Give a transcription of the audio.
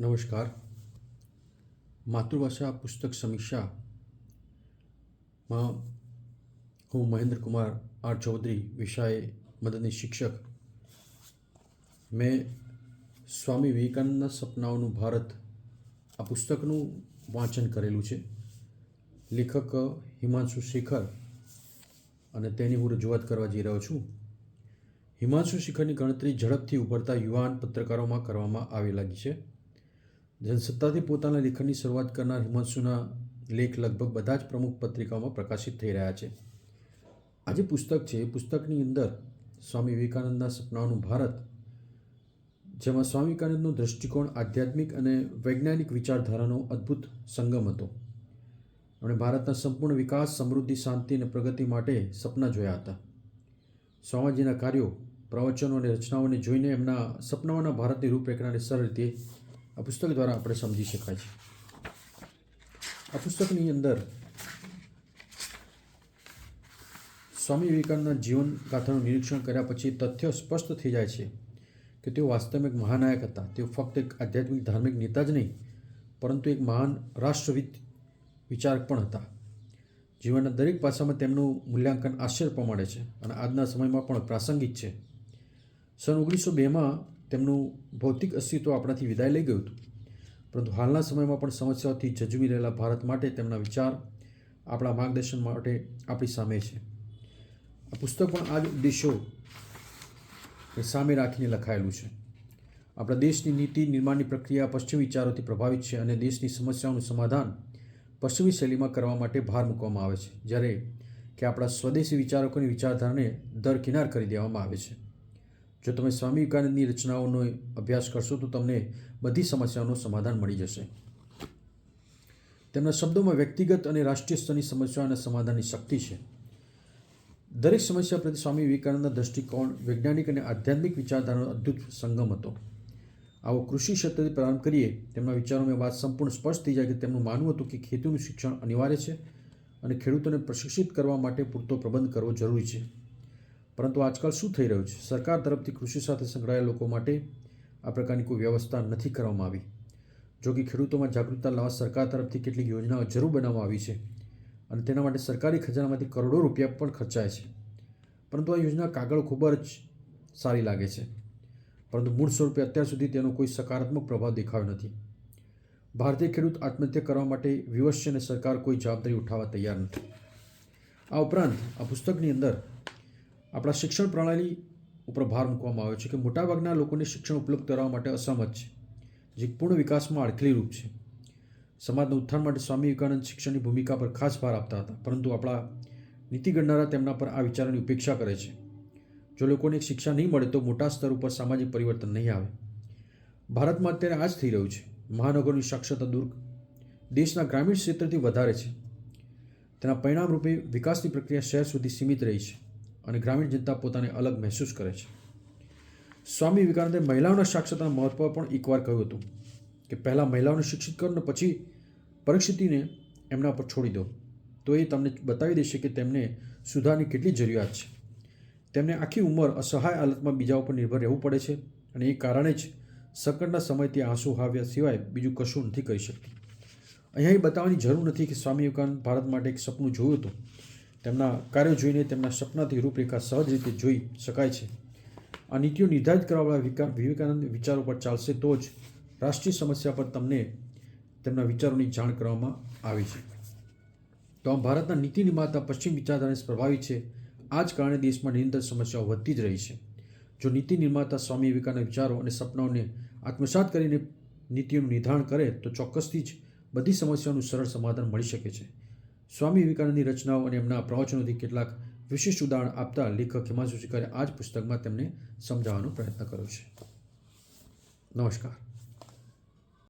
નમસ્કાર. માતૃભાષા પુસ્તક સમીક્ષામાં હું મહેન્દ્રકુમાર આર ચૌધરી વિષય મદદની શિક્ષક. મેં સ્વામી વિવેકાનંદના સપનાઓનું ભારત આ પુસ્તકનું વાંચન કરેલું છે. લેખક હિમાંશુ શેખર અને તેની હું રજૂઆત કરવા જઈ રહ્યો છું. હિમાંશુ શેખરની ગણતરી ઝડપથી ઉભરતા યુવાન પત્રકારોમાં કરવામાં આવી લાગી છે. જનસત્તાથી પોતાના લેખનની શરૂઆત કરનાર હિમાંશુના લેખ લગભગ બધા જ પ્રમુખ પત્રિકાઓમાં પ્રકાશિત થઈ રહ્યા છે. આ જે પુસ્તક છે. એ પુસ્તકની અંદર સ્વામી વિવેકાનંદના સપનાઓનું ભારત, જેમાં સ્વામી વિવેકાનંદનો દૃષ્ટિકોણ આધ્યાત્મિક અને વૈજ્ઞાનિક વિચારધારાનો અદ્ભુત સંગમ હતો. એમણે ભારતના સંપૂર્ણ વિકાસ, સમૃદ્ધિ, શાંતિ અને પ્રગતિ માટે સપના જોયા હતા. સ્વામીજીના કાર્યો, પ્રવચનો અને રચનાઓને જોઈને એમના સપનાઓના ભારતની રૂપરેખાને સરળ રીતે આ પુસ્તક દ્વારા આપણે સમજી શકાય છે. આ પુસ્તકની અંદર સ્વામી વિવેકાનંદના જીવન ગાથાનું નિરીક્ષણ કર્યા પછી તથ્ય સ્પષ્ટ થઈ જાય છે કે તેઓ વાસ્તવિક મહાનાયક હતા. તેઓ ફક્ત એક આધ્યાત્મિક, ધાર્મિક નેતા જ નહીં, પરંતુ એક મહાન રાષ્ટ્રવિદ વિચારક પણ હતા. જીવનના દરેક પાસામાં તેમનું મૂલ્યાંકન આશ્ચર્ય પ્રમાણે છે અને આજના સમયમાં પણ પ્રાસંગિક છે. સન ઓગણીસો બેમાં તેમનું ભૌતિક અસ્તિત્વ આપણાથી વિદાય લઈ ગયું હતું. પરંતુ હાલના સમયમાં પણ સમસ્યાઓથી જજમી રહેલા ભારત માટે તેમના વિચાર આપણા માર્ગદર્શન માટે આપણી સામે છે. આ પુસ્તક પણ આ જ ઉદ્દેશો સામે રાખીને લખાયેલું છે. આપણા દેશની નીતિ નિર્માણની પ્રક્રિયા પશ્ચિમ વિચારોથી પ્રભાવિત છે અને દેશની સમસ્યાઓનું સમાધાન પશ્ચિમી શૈલીમાં કરવા માટે ભાર મૂકવામાં આવે છે, જ્યારે કે આપણા સ્વદેશી વિચારકોની વિચારધારાને દરકિનાર કરી દેવામાં આવે છે. જો તમે સ્વામી વિવેકાનંદની રચનાઓનો અભ્યાસ કરશો તો તમને બધી સમસ્યાઓનું સમાધાન મળી જશે. તેમના શબ્દોમાં વ્યક્તિગત અને રાષ્ટ્રીય સ્તરની સમસ્યાઓ અને સમાધાનની શક્તિ છે. દરેક સમસ્યા પ્રત્યે સ્વામી વિવેકાનંદના દૃષ્ટિકોણ વૈજ્ઞાનિક અને આધ્યાત્મિક વિચારધારાનો અદ્ભુત સંગમ હતો. આવો કૃષિ ક્ષેત્રથી પ્રારંભ કરીએ, તેમના વિચારોમાં વાત સંપૂર્ણ સ્પષ્ટ થઈ જાય કે તેમનું માનવું હતું કે ખેતીનું શિક્ષણ અનિવાર્ય છે અને ખેડૂતોને પ્રશિક્ષિત કરવા માટે પૂરતો પ્રબંધ કરવો જરૂરી છે. પરંતુ આજકાલ શું થઈ રહ્યું છે? સરકાર તરફથી કૃષિ સાથે સંકળાયેલા લોકો માટે આ પ્રકારની કોઈ વ્યવસ્થા નથી કરવામાં આવી. જો કે ખેડૂતોમાં જાગૃતતા લાવવા સરકાર તરફથી કેટલીક યોજનાઓ જરૂર બનાવવામાં આવી છે અને તેના માટે સરકારી ખજાનામાંથી કરોડો રૂપિયા પણ ખર્ચાય છે. પરંતુ આ યોજના કાગળ ખૂબ જ સારી લાગે છે. પરંતુ મૂળ સ્વરૂપે અત્યાર સુધી તેનો કોઈ સકારાત્મક પ્રભાવ દેખાયો નથી. ભારતીય ખેડૂત આત્મહત્યા કરવા માટે વિવશ્ય અને સરકાર કોઈ જવાબદારી ઉઠાવવા તૈયાર નથી. આ ઉપરાંત આ પુસ્તકની અંદર આપણા શિક્ષણ પ્રણાલી ઉપર ભાર મૂકવામાં આવ્યો છે કે મોટાભાગના લોકોને શિક્ષણ ઉપલબ્ધ કરાવવા માટે અસમર્થ છે. જે પૂર્ણ વિકાસમાં અડખલી રૂપ છે. સમાજના ઉત્થાન માટે સ્વામી વિવેકાનંદ શિક્ષણની ભૂમિકા પર ખાસ ભાર આપતા હતા, પરંતુ આપણા નીતિ ઘડનારા તેમના પર આ વિચારોની ઉપેક્ષા કરે છે. જો લોકોને શિક્ષા નહીં મળે તો મોટા સ્તર ઉપર સામાજિક પરિવર્તન નહીં આવે. ભારતમાં અત્યારે આ જ થઈ રહ્યું છે. મહાનગરોની સાક્ષરતા દૂર દેશના ગ્રામીણ ક્ષેત્રથી વધારે છે. તેના પરિણામ રૂપે વિકાસની પ્રક્રિયા શહેર સુધી સીમિત રહી છે. અને ગ્રામીણ જનતા પોતાને અલગ મહેસૂસ કરે છે. સ્વામી વિવેકાનંદે મહિલાઓના સાક્ષરતાના મહત્વ પણ એકવાર કહ્યું હતું કે પહેલાં મહિલાઓને શિક્ષિત કરો ને પછી પરિસ્થિતિને એમના પર છોડી દો. તો એ તમને બતાવી દેશે કે તેમને સુધારની કેટલી જરૂરિયાત છે. તેમને આખી ઉંમર અસહાય હાલતમાં બીજા ઉપર નિર્ભર રહેવું પડે છે અને એ કારણે જ સંકટના સમયથી આંસુ હાવ્યા સિવાય બીજું કશું નથી કરી શકતી. અહીંયા એ બતાવવાની જરૂર નથી કે સ્વામી વિવેકાનંદ ભારત માટે એક સપનું જોયું હતું. તેમના કાર્યો જોઈને તેમના સપનાથી રૂપરેખા સહજ રીતે જોઈ શકાય છે. આ નીતિઓ નિર્ધારિત કરવાવાળા વિવેકાનંદ વિચારો પર ચાલશે તો જ રાષ્ટ્રીય સમસ્યા પર તમને તેમના વિચારોની જાણ કરવામાં આવી છે. તો આમ ભારતના નીતિ નિર્માતા પશ્ચિમ વિચારધારાને પ્રભાવિત છે. આ જ કારણે દેશમાં નિરંતર સમસ્યાઓ વધતી જ રહી છે. જો નીતિ નિર્માતા સ્વામી વિવેકાના વિચારો અને સપનાઓને આત્મસાત કરીને નીતિઓનું નિર્ધારણ કરે તો ચોક્કસથી જ બધી સમસ્યાઓનું સરળ સમાધાન મળી શકે છે. સ્વામી વિવેકાનંદની રચનાઓ અને એમના પ્રવચનોથી કેટલાક વિશિષ્ટ ઉદાહરણ આપતા લેખક હિમાંશુ શિખરે આ જ પુસ્તકમાં તેમને સમજાવવાનો પ્રયત્ન કર્યો છે. નમસ્કાર.